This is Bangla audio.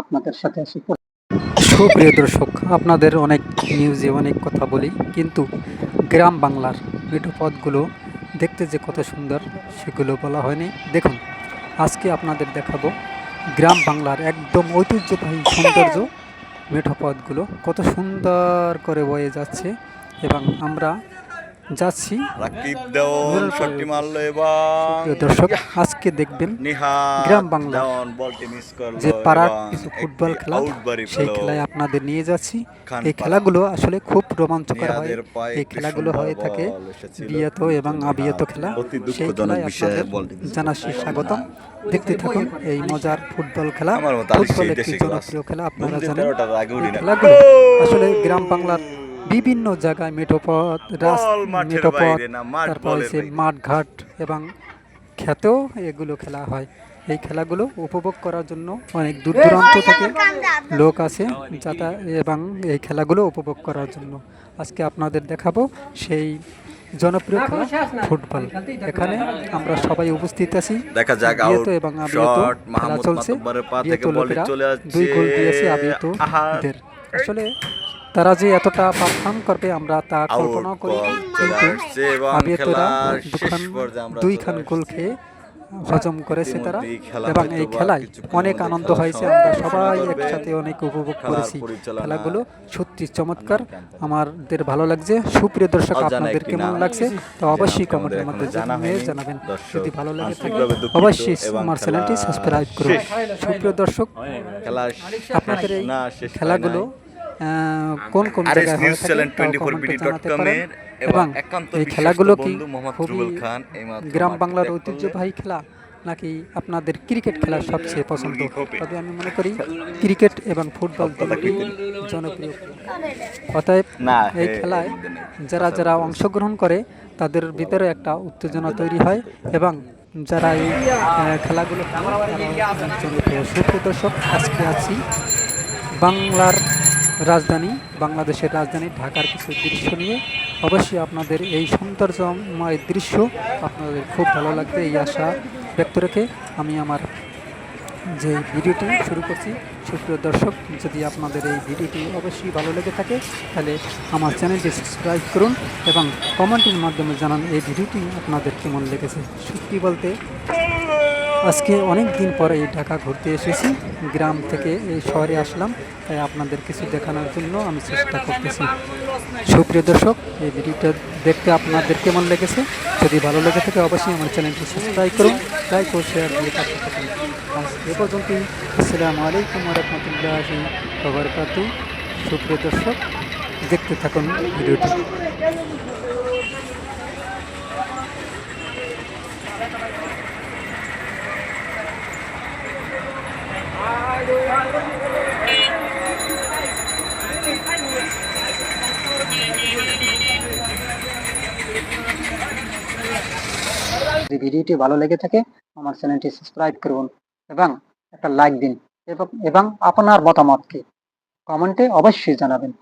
আপনাদের সাথে সুপ্রিয় দর্শক, আপনাদের অনেক নিউজে অনেক কথা বলি, কিন্তু গ্রাম বাংলার পথগুলো দেখতে যে কত সুন্দর, সেগুলো বলা হয়নি। দেখুন, আজকে আপনাদের দেখাবো গ্রাম বাংলার একদম ঐতিহ্যবাহী সৌন্দর্য মেঠো পথগুলো কত সুন্দর করে বয়ে যাচ্ছে, এবং আমরা যাচ্ছি। রাকিব দেওয়ান শটটি মারলো এবং প্রিয় দর্শক আজকে দেখবেন গ্রাম বাংলা যে পাড়ার কিছু ফুটবল খেলা সেই খেলায় আপনাদের নিয়ে যাচ্ছি। এই খেলাগুলো আসলে খুব রোমাঞ্চকর হয়। এই খেলাগুলো হয়ে থাকে। বিয়েত এবং আবিয়েত খেলা। সেই খেলায় আপনাদের জানাচ্ছি স্বাগতম। দেখতে থাকুন এই মজার ফুটবল খেলা। ফুটবল একটি জনপ্রিয় খেলা আপনারা জানেন। খেলাগুলো আসলে গ্রাম বাংলার বিভিন্ন জায়গায় মেঠোপথ বল মেঠোপথ বাইরে না, মাঠ তারপর হচ্ছে মাঠঘাট এবং খেতেও এগুলো খেলা হয়। এই খেলাগুলো উপভোগ করার জন্য অনেক দূর দূরান্ত থেকে লোক আসে যাতা এবং এই খেলাগুলো উপভোগ করার জন্য। আজকে আপনাদের দেখাবো সেই জনপ্রিয় খেলা ফুটবল। এখানে আমরা সবাই উপস্থিত আছি। দেখা যাক আউট এবং শট মাহমুদ মাতব্বরের পা থেকে বলটি লোকেরা চলে যাচ্ছে দুই গোল দিয়েছে আবিয়েত আহা। আসলে তারা যে এতটা পারফর্ম করবে আমরা তা কল্পনাও করি কিন্তু দুখান পর্যায়ে দুইখান গোল খেয়ে হজম করেছে তারা। এবং এই খেলায় অনেক আনন্দ হয়েছে। আমরা সবাই একসাথে অনেক উপভোগ করেছি। খেলাগুলো সত্যি চমৎকার। আমাদের ভালো লাগছে। সুপ্রিয় দর্শক আপনাদের কেমন লাগছে? তো অবশ্যই কমেন্টের মধ্যে এখনও জানা জানিয়ে জানাবেন। যদি ভালো লাগে থাকে অবশ্যই আমার চ্যানেলটি সাবস্ক্রাইব করুন। সুপ্রিয় দর্শক আপনাদের এই খেলাগুলো কোন কোন জায়গায় নিউজ চ্যানেল তাও 24 বিডি ডট পারেন। কমের এবং এই খেলাগুলো কি মোহাম্মদ খুবই খান গ্রাম বাংলার ঐতিহ্যবাহী খেলা নাকি আপনাদের ক্রিকেট খেলা সবচেয়ে পছন্দ? তবে আমি মনে করি ক্রিকেট এবং ফুটবল দুটি জনপ্রিয়। অতএব এই খেলায় এর। যারা যারা অংশগ্রহণ করে তাদের ভিতরে একটা উত্তেজনা তৈরি হয় এবং যারা এই খেলাগুলো সুপ্রিয় দর্শক আজকে আছি বাংলার রাজধানী, বাংলাদেশের রাজধানী ঢাকার কিছু দৃশ্য নিয়ে অবশ্যই আপনাদের এই সৌন্দর্যময় দৃশ্য আপনাদের খুব ভালো লাগবে, এই আশা ব্যক্ত রেখে আমি আমার যে ভিডিওটি শুরু করছি, সুপ্রিয় দর্শক, যদি আপনাদের এই ভিডিওটি অবশ্যই ভালো লেগে থাকে, তাহলে আমার চ্যানেলটি সাবস্ক্রাইব করুন এবং কমেন্টের মাধ্যমে জানান এই ভিডিওটি আপনাদের কেমন লেগেছে। সত্যি বলতে আজকে অনেক দিন পরে এই ঢাকা ঘুরতে এসেছি। গ্রাম থেকে এই শহরে আসলাম, তাই আপনাদের কিছু দেখানোর জন্য আমি চেষ্টা করতেছি। সুপ্রিয় দর্শক, এই ভিডিওটা দেখতে আপনাদের কেমন লেগেছে? যদি ভালো লেগে থাকে, অবশ্যই আমার চ্যানেলটি সাবস্ক্রাইব করুন, লাইক ও শেয়ার দিয়ে পাশে থাকুন। আজ এ পর্যন্তই, আসসালামু আলাইকুম রহমতুল্লাহি বাবরকাতু সুপ্রিয় দর্শক, দেখতে থাকুন ভিডিওটি। ভিডিওটি ভালো লেগে থাকে, আমার চ্যানেলটি সাবস্ক্রাইব করুন এবং একটা লাইক দিন এবং এবং আপনার মতামতকে কমেন্টে অবশ্যই জানাবেন।